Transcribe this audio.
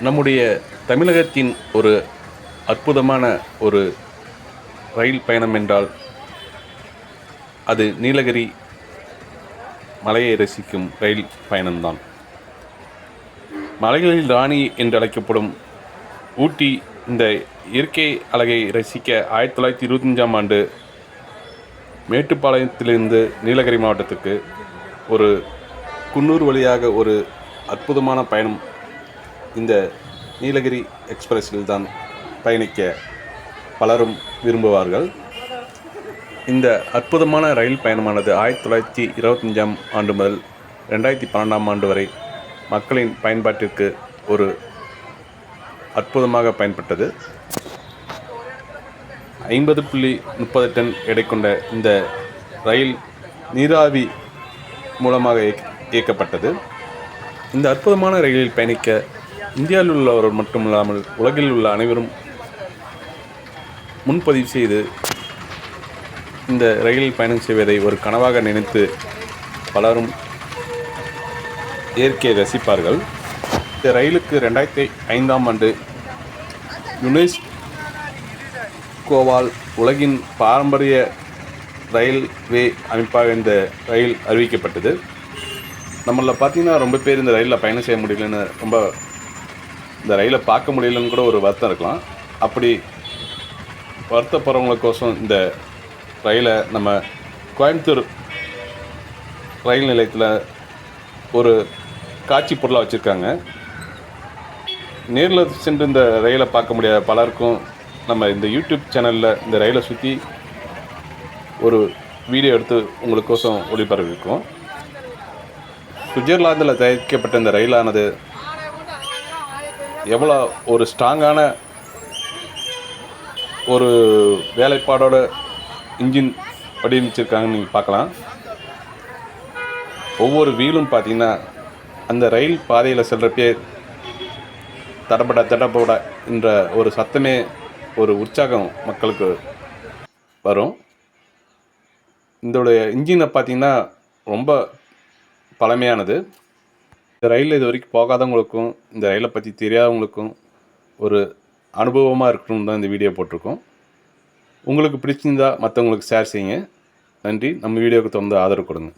நம்முடைய தமிழகத்தின் ஒரு அற்புதமான ஒரு ரயில் பயணம் என்றால் அது நீலகிரி மலையை ரசிக்கும் ரயில் பயணம்தான். மலைகளில் ராணி என்று அழைக்கப்படும் ஊட்டி இந்த இயற்கை அழகை ரசிக்க ஆயிரத்தி தொள்ளாயிரத்தி இருபத்தஞ்சாம் ஆண்டு மேட்டுப்பாளையத்திலிருந்து நீலகிரி மாவட்டத்துக்கு ஒரு குன்னூர் வழியாக ஒரு அற்புதமான பயணம் இந்த நீலகிரி எக்ஸ்பிரஸில் தான் பயணிக்க பலரும் விரும்புவார்கள். இந்த அற்புதமான ரயில் பயணமானது ஆயிரத்தி தொள்ளாயிரத்தி இருபத்தஞ்சாம் ஆண்டு முதல் ரெண்டாயிரத்தி பன்னெண்டாம் ஆண்டு வரை மக்களின் பயன்பாட்டிற்கு ஒரு அற்புதமாக பயன்பட்டது. ஐம்பது புள்ளி முப்பது டன் எடை கொண்ட இந்த ரயில் நீராவி மூலமாக இயக்கப்பட்டது. இந்த அற்புதமான ரயிலில் பயணிக்க இந்தியாவில் உள்ளவர் மட்டுமில்லாமல் உலகில் உள்ள அனைவரும் முன்பதிவு செய்து இந்த ரயிலில் பயணம் செய்வதை ஒரு கனவாக நினைத்து பலரும் இயற்கையை ரசிப்பார்கள். இந்த ரயிலுக்கு ரெண்டாயிரத்தி ஐந்தாம் ஆண்டு யுனெஸ்கோவால் உலகின் பாரம்பரிய ரயில்வே அமைப்பாக இந்த ரயில் அறிவிக்கப்பட்டது. நம்மளில் பார்த்தீங்கன்னா ரொம்ப பேர் இந்த ரயிலில் பயணம் செய்ய முடியலன்னு ரொம்ப இந்த ரயிலை பார்க்க முடியலன்னு கூட ஒரு வருத்தம் இருக்கலாம். அப்படி வருத்தப்படுறவங்களுக்கோசம் இந்த ரயிலை நம்ம கோயம்புத்தூர் ரயில் நிலையத்தில் ஒரு காட்சி பொருளாக வச்சுருக்காங்க. நேரில் சென்று இந்த ரயிலை பார்க்க முடியாத பலருக்கும் நம்ம இந்த யூடியூப் சேனலில் இந்த ரயிலை சுற்றி ஒரு வீடியோ எடுத்து உங்களுக்கோசம் ஒளிபரப்பிருக்கோம் சுவிட்சர்லாந்தில் தயாரிக்கப்பட்ட இந்த ரயிலானது எவ்வளோ ஒரு ஸ்ட்ராங்கான ஒரு வேலைப்பாடோட இன்ஜின் வடிவமைச்சிருக்காங்கன்னு நீங்கள் பார்க்கலாம். ஒவ்வொரு வீலும் பார்த்தீங்கன்னா அந்த ரயில் பாதையில் செல்கிறப்பே தடப்பட தடப்பட என்ற ஒரு சத்தமே ஒரு உற்சாகம் மக்களுக்கு வரும். இதோடைய இன்ஜினை பார்த்திங்கன்னா ரொம்ப பழமையானது. இந்த ரயில் இது வரைக்கும் போகாதவங்களுக்கும் இந்த ரயிலை பற்றி தெரியாதவங்களுக்கும் ஒரு அனுபவமாக இருக்கணும்னு தான் இந்த வீடியோ போட்டிருக்கோம். உங்களுக்கு பிடிச்சிருந்தா மற்றவங்களுக்கு ஷேர் செய்யுங்க. நன்றி. நம்ம வீடியோவுக்கு தொடர்ந்து ஆதரவு கொடுங்க.